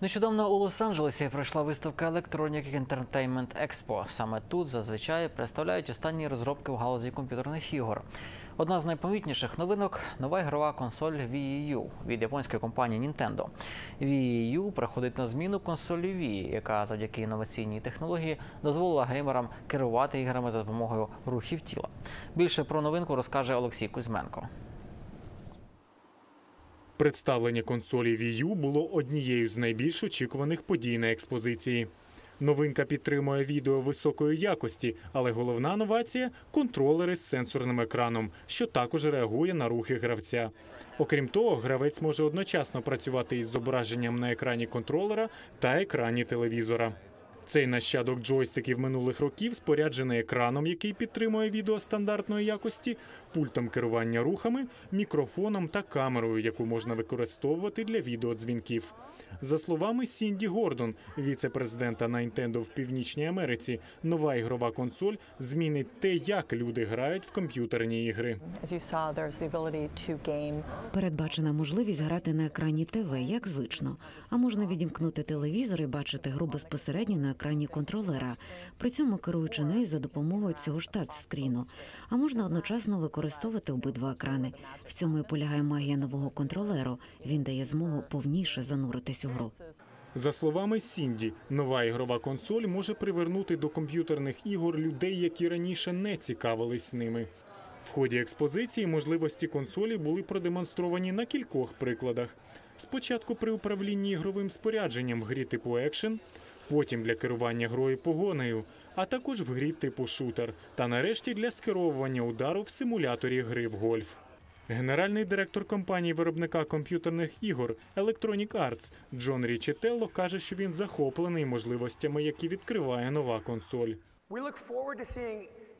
Нещодавно у Лос-Анджелесі пройшла виставка Electronic Entertainment Expo. Саме тут зазвичай представляють останні розробки в галузі комп'ютерних ігор. Одна з найпомітніших новинок нова ігрова консоль Wii U від японської компанії Nintendo. Wii U приходить на зміну консолі Wii, яка завдяки інноваційній технології дозволила геймерам керувати іграми за допомогою рухів тіла. Більше про новинку розкаже Олексій Кузьменко. Представлення консолі Wii U було однією з найбільш очікуваних подій на експозиції. Новинка підтримує відео високої якості, але головна новація контролери з сенсорним екраном, що також реагує на рухи гравця. Окрім того, гравець може одночасно працювати із зображенням на екрані контролера та екрані телевізора. Цей нащадок джойстиків минулих років споряджений екраном, який підтримує відео стандартної якості, пультом керування рухами, мікрофоном та камерою, яку можна використовувати для відеодзвінків. За словами Сінді Гордон, віце-президента Nintendo в Північній Америці, нова ігрова консоль змінить те, як люди грають в комп'ютерні ігри. Передбачена можливість грати на екрані ТВ, як звично. А можна відімкнути телевізор і бачити гру безпосередньо на екрані контролера, при цьому керуючи нею за допомогою цього ж тачскріну. А можна одночасно використовувати обидва екрани. В цьому і полягає магія нового контролеру. Він дає змогу повніше зануритись у гру. За словами Сінді, нова ігрова консоль може привернути до комп'ютерних ігор людей, які раніше не цікавились ними. В ході експозиції можливості консолі були продемонстровані на кількох прикладах. Спочатку при управлінні ігровим спорядженням в грі типу екшен, потім для керування грою погонею, а також в грі типу шутер, та нарешті для скеровування удару в симуляторі гри в гольф. Генеральний директор компанії виробника комп'ютерних ігор Electronic Arts Джон Річетелло каже, що він захоплений можливостями, які відкриває нова консоль.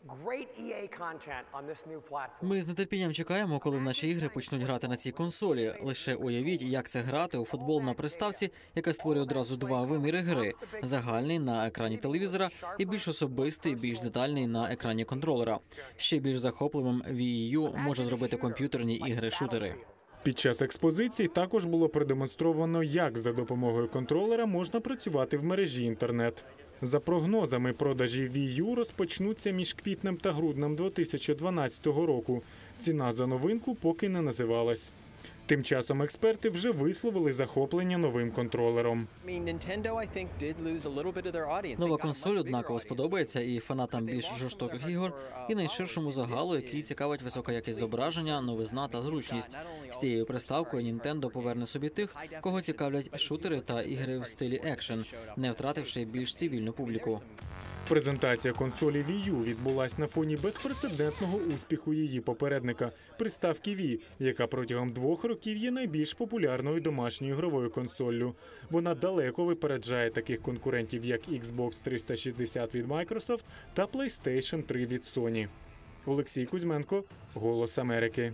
We look forward to seeing great EA content on this new platform. Ми з нетерпінням чекаємо, коли наші ігри почнуть грати на цій консолі. Лише уявіть, як це грати у футбол на приставці, яка створює одразу два виміри гри: загальний на екрані телевізора і більш особистий, більш детальний на екрані контролера. Ще більш захопливим Wii U може зробити комп'ютерні ігри-шутери. Під час експозиції також було продемонстровано, як за допомогою контролера можна працювати в мережі інтернет. За прогнозами, продажі Wii розпочнуться між квітнем та груднем 2012 року. Ціна за новинку поки не називалась. Тим часом експерти вже висловили захоплення новим контролером. Нова консоль однаково сподобається і фанатам більш жорстоких ігор, і найширшому загалу, який цікавить висока якість зображення, новизна та зручність. З цією приставкою Nintendo поверне собі тих, кого цікавлять шутери та ігри в стилі екшен, не втративши більш цивільну публіку. Презентація консолі Wii U відбулась на фоні безпрецедентного успіху її попередника приставки Wii, яка протягом двох років є найбільш популярною домашньою ігровою консоллю. Вона далеко випереджає таких конкурентів, як Xbox 360 від Microsoft та PlayStation 3 від Sony. Олексій Кузьменко, Голос Америки.